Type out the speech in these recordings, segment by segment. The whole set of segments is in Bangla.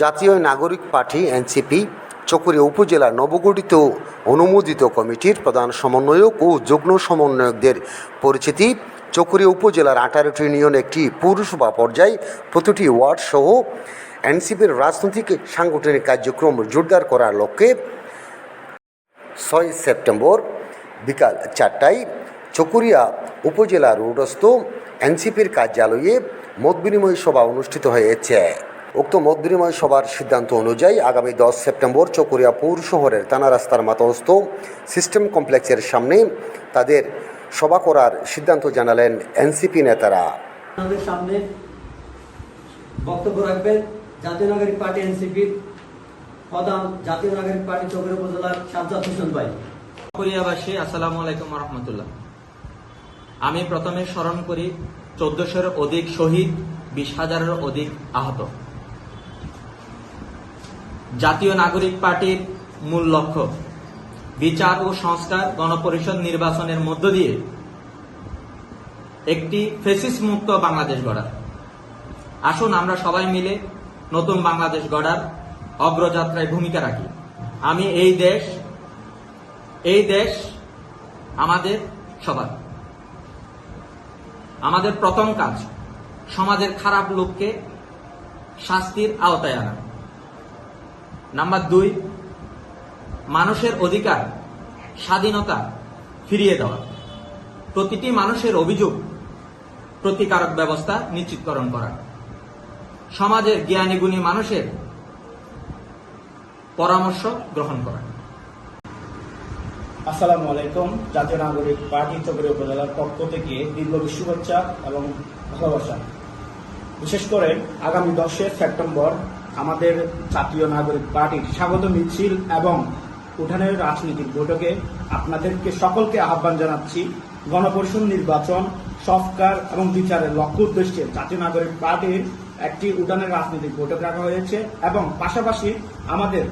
জাতীয় নাগরিক পার্টি, এনসিপি চকরিয়া উপজেলা নবগঠিত অনুমোদিত কমিটির প্রধান সমন্বয়ক ও যুগ্ম সমন্বয়কদের পরিচিতি। চকরিয়া উপজেলার আঠারোটি ইউনিয়ন একটি পৌরসভা পর্যায়ে, প্রতিটি ওয়ার্ড সহ এনসিপির রাজনৈতিক সাংগঠনিক কার্যক্রম জোরদার করার লক্ষ্যে ছয় সেপ্টেম্বর বিকাল চারটায় চকুরিয়া উপজেলা রোডস্থ এনসিপির কার্যালয়ে মত বিনিময় সভা অনুষ্ঠিত হয়েছে। উক্ত মত সভার সিদ্ধান্ত অনুযায়ী আগামী দশ সেপ্টেম্বর চকুরিয়া পৌর শহরের থানা রাস্তার মাতহস্থ সিস্টেম কমপ্লেক্সের সামনে তাদের সভা করার সিদ্ধান্ত জানালেন এনসিপি নেতারা। সামনে বক্তব্য রাখবেন জাতীয় নাগরিক পার্টি এনসিপির প্রধান জাতীয় নাগরিক পার্টি চৌধুরী উপজেলার সাজ্জাদ হোসেন ভাই। কোরিয়াবাসী আসসালামু আলাইকুম রহমতুল্লাহ আমি প্রথমে স্মরণ করি চোদ্দশোর অধিক শহীদ বিশ হাজারের অধিক আহত। জাতীয় নাগরিক পার্টির মূল লক্ষ্য। বিচার ও সংস্কার গণপরিষদ নির্বাচনের মধ্য দিয়ে একটি ফেসিস মুক্ত বাংলাদেশ গড়া আসুন আমরা সবাই মিলে নতুন বাংলাদেশ গড়ার অগ্রযাত্রায় ভূমিকা রাখি। আমি এই দেশ এই দেশ আমাদের সবার। আমাদের প্রথম কাজ, সমাজের খারাপ লোককে শাস্তির আওতায় আনা। নাম্বার দুই, মানুষের অধিকার, স্বাধীনতা ফিরিয়ে দেওয়া। প্রতিটি মানুষের অভিযোগ, প্রতিকারক ব্যবস্থা নিশ্চিতকরণ করা। সমাজের জ্ঞানী গুণী মানুষের পরামর্শ গ্রহণ করা। আসসালামু আলাইকুম। জাতীয় নাগরিক পার্টি চকরি উপজেলার পক্ষ থেকে দীর্ঘ শুভেচ্ছা এবং ভালোবাসা। বিশেষ করে আগামী দশই সেপ্টেম্বর আমাদের জাতীয় নাগরিক পার্টির স্বাগত মিছিল এবং উঠানের রাজনৈতিক বৈঠকে আপনাদেরকে সকলকে আহ্বান জানাচ্ছি। গণপরিষদ নির্বাচন সংস্কার এবং বিচারের লক্ষ্য উদ্দেশ্যে জাতীয় নাগরিক পার্টির একটি উঠানের রাজনৈতিক বৈঠক রাখা হয়েছে এবং পাশাপাশি আমাদের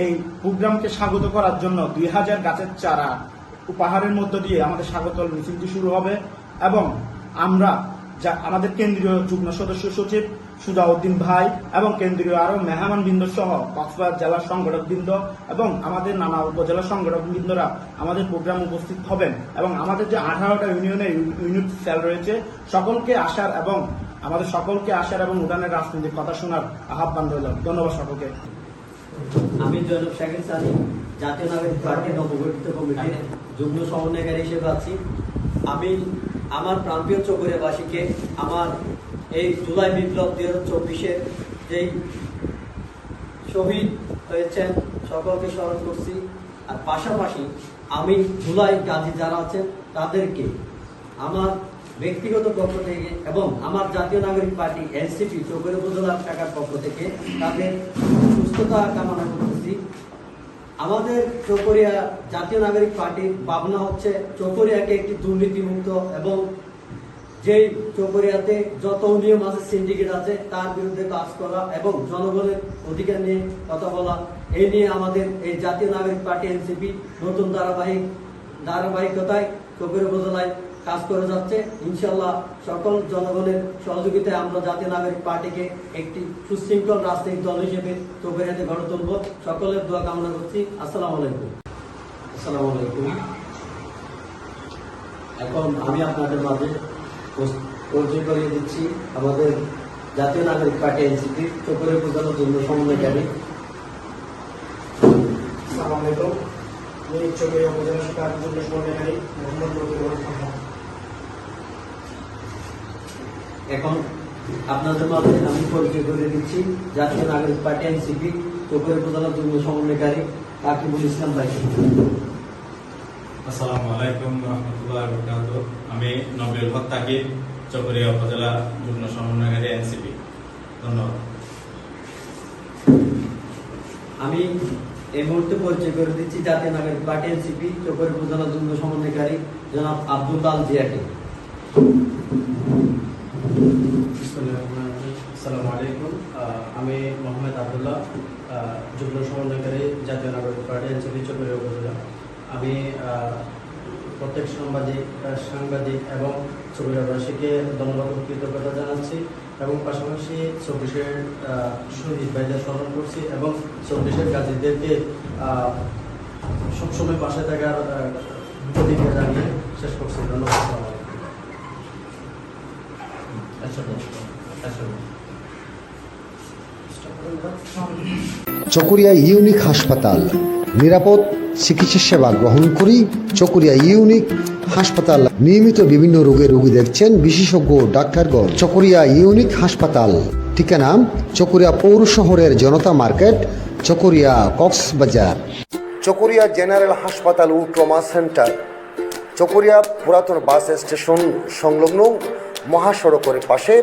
এই প্রোগ্রামকে স্বাগত করার জন্য দুই হাজার গাছের চারা উপহারের মধ্য দিয়ে আমাদের স্বাগত মিছিলটি শুরু হবে এবং আমরা যা আমাদের কেন্দ্রীয় যুগ্ম সদস্য সচিব সুজাউদ্দিন ভাই এবং কেন্দ্রীয় আরও মেহমান বৃন্দ সহ কক্সবাজার জেলার সংগঠক বৃন্দ এবং আমাদের নানা উপজেলা সংগঠক বৃন্দরা আমাদের প্রোগ্রাম উপস্থিত হবেন এবং আমাদের যে আঠারোটা ইউনিয়নের ইউনিট সেল রয়েছে, সকলকে আসার এবং আমাদের সকলকে আসার এবং উড়ানের রাজনীতির কথা শোনার আহ্বান রইল। ধন্যবাদ সকলকে। আমি জয়নব শাকির সানি, জাতীয় নাগরিক পার্টি নবগঠিত কমিটির যুগ্ম সমন্বয়কারী হিসেবে আছি। আমি আমার প্রান্তীয় চকরিয়াবাসীকে, আমার এই জুলাই বিপ্লব দুই হাজার চব্বিশের যেই শহীদ হয়েছেন, সকলকে স্মরণ করছি। আর পাশাপাশি আমি জুলাই গাজী যারা আছেন, তাদেরকে আমার ব্যক্তিগত পক্ষ থেকে এবং আমার জাতীয় নাগরিক পার্টি এনসিপি চৌকরি উপজেলা শাখার পক্ষ থেকে তাদের সুস্থতা কামনা করতেছি আমাদের চকরিয়া জাতীয় নাগরিক পার্টির ভাবনা হচ্ছে চকরিয়াকে একটি দুর্নীতিমুক্ত এবং যেই চকরিয়াতে যত নিয়ম আছে সিন্ডিকেট আছে, তার বিরুদ্ধে কাজ করা এবং জনগণের অধিকার নিয়ে কথা বলা এই নিয়ে আমাদের এই জাতীয় নাগরিক পার্টি এনসিপি নতুন ধারাবাহিক, ধারাবাহিকতায় চকরিয়া উপজেলায় কাজ করে যাচ্ছে। ইনশাল্লাহ সকল জনগণের সহযোগিতায় আমরা জাতীয় নাগরিক পার্টিকে একটি সুশৃঙ্খল রাজনৈতিক দল হিসেবে চকরিয়াতে গড়ে তুলব। সকলের দোয়া কামনা করছি। আসসালামু আলাইকুম। আসসালামু আলাইকুম। এখন আমি আপনাদের মাঝে পরিচয় করিয়ে দিচ্ছি। আমাদের জাতীয় নাগরিক পার্টি এনসিপি চকরে উপজেলার জন্য সমন্বয়কারী আসসালামু আলাইকুম। আমি চকরিয়া উপজেলা শাখার যুগ্ম সমন্বয়কারী মোহাম্মদ রবিউল এখন আপনাদের মাঝে আমি পরিচয় করে দিচ্ছি। জাতীয় নাগরিক পার্টি এনসিপি চকরে উপজেলার জন্য সমন্বয়কারী কাকিবুল ইসলাম ভাই। আসসালামু আলাইকুম রহমতুল্লাহ বরকাত আমি নবীল হক তাকিব চকরিয়া উপজেলা যুগ্ম সমন্বয়কারী এনসিপি। ধন্যবাদ। আমি এই মুহূর্তে পরিচয় করে দিচ্ছি জাতীয় নাগরিক পার্টি এনসিপি চকরে উপজেলা যুগ্ম সমন্বয়কারী জনাব আব্দুল কাল জিয়াকে। আসসালামু আলাইকুম। আমি মোহাম্মদ আবদুল্লাহ যুগ্ম সমন্বয়কারী জাতীয় নাগরিক পার্টি এনসিপি চকরিয়া উপজেলা। আমি প্রত্যেক সাংবাদিক সাংবাদিক এবং চকরিয়াবাসীকে ধন্যবাদ কৃতজ্ঞতা জানাচ্ছি এবং পাশাপাশি চব্বিশের শহীদ ভাইদের স্মরণ করছি এবং চব্বিশের গাজীদেরকে সবসময় পাশে থাকার প্রতিজ্ঞা জানিয়ে শেষ করছি। ধন্যবাদ। চকরিয়া ইউনিক হাসপাতাল, নিরাপদ চিকিৎসা সেবা গ্রহণ করি। চকরিয়া ইউনিক হাসপাতাল। নিয়মিত বিভিন্ন রোগের রোগী দেখছেন বিশেষজ্ঞ ডাক্তারগণ। চকরিয়া ইউনিক হাসপাতাল। ঠিকানা চকরিয়া পৌর শহরের জনতা মার্কেট, চকরিয়া কক্সবাজার। চকরিয়া জেনারেল হাসপাতাল ও ট্রমা সেন্টার। চকরিয়া পুরাতন বাস স্টেশন সংলগ্ন মহাসড়কের পাশে